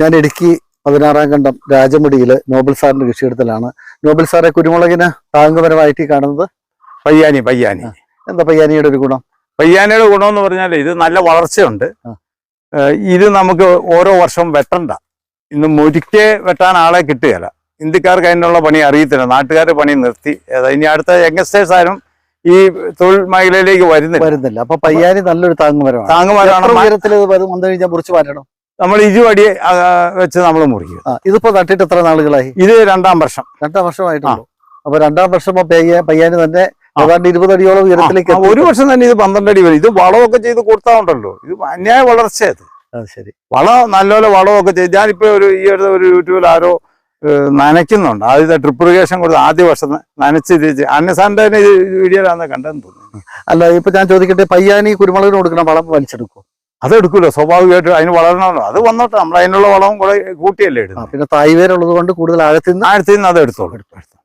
ഞാൻ ഇടുക്കി പതിനാറാം കണ്ടം രാജമുടിയിൽ നോബൽ സാറിന്റെ കൃഷിയിടത്തിലാണ്. നോബൽ സാറെ കുരുമുളകിന് താങ്ങുപരമായിട്ട് കാണുന്നത് പയ്യാനി പയ്യാനി. എന്താ പയ്യാനിയുടെ ഒരു ഗുണം? പയ്യാനിയുടെ ഗുണം എന്ന് പറഞ്ഞാൽ ഇത് നല്ല വളർച്ചയുണ്ട്. ഇത് നമുക്ക് ഓരോ വർഷവും വെട്ടണ്ട. ഇന്ന് മുരിക്കെ വെട്ടാൻ ആളെ കിട്ടുകയില്ല. ഇന്ത്യക്കാർക്ക് അതിനുള്ള പണി അറിയത്തില്ല. നാട്ടുകാരുടെ പണി നിർത്തി. ഇനി അടുത്ത യങ്സ്റ്റേഴ്സ് ആരും ഈ തൊഴിൽ മേഖലയിലേക്ക് വരുന്നില്ല. വരുന്നില്ല. അപ്പൊ പയ്യാനി നല്ലൊരു താങ്ങുമരമാണ്. താങ്ങുമരമാണ്. വന്നു കഴിഞ്ഞാൽ മുറിച്ച് മാറ്റണം? നമ്മൾ ഇരുവടി ആ, വെച്ച് നമ്മൾ മുറിക്കും. ഇതിപ്പോ നട്ടിട്ട് എത്ര നാളുകളായി? ഇത് രണ്ടാം വർഷം. രണ്ടാം വർഷമായിട്ടുള്ളൂ. അപ്പൊ രണ്ടാം വർഷം പയ്യാന് തന്നെ. ഏതാണ്ട് ഇരുപത് അടിയോളം ഉയരത്തിലേക്ക് ഒരു വർഷം തന്നെ ഇത് പന്ത്രണ്ട് അടി വരും. ഇത് വളമൊക്കെ ചെയ്ത് കൊടുത്താണ്ടല്ലോ ഇത് അന്യായ വളർച്ചയത് ശരി. വളം നല്ലപോലെ വളമൊക്കെ ചെയ്ത് ഞാനിപ്പോ ഒരു ഈ അടുത്ത ഒരു യൂട്യൂബിൽ ആരോ നനയ്ക്കുന്നുണ്ട്. ആദ്യത്തെ ട്രിപ്പ് ഇറിഗേഷൻ കൊടുത്ത് ആദ്യ വർഷം നനച്ച് തിരിച്ച് അന്നസാന്റെ വീഡിയോയിലാന്ന് കണ്ടെന്ന് തോന്നുന്നു. അല്ല ഇപ്പൊ ഞാൻ ചോദിക്കട്ടെ പയ്യാനി കുരുമുളകിന് കൊടുക്കണം വളം വലിച്ചെടുക്കും അത് സ്വാഭാവികമായിട്ട് അതിന് വളരണമല്ലോ അത് വന്നോട്ടെ. നമ്മൾ അതിനുള്ള വളവും കൂടെ കൂട്ടിയല്ലേ എടുക്കും ഇടുന്നത്. പിന്നെ തായ്വേരുള്ളത് കൊണ്ട് കൂടുതൽ ആഴത്തിൽ നിന്ന് ആഴത്തിൽ നിന്ന് അത് എടുത്തോളൂ. എടുത്തോളൂ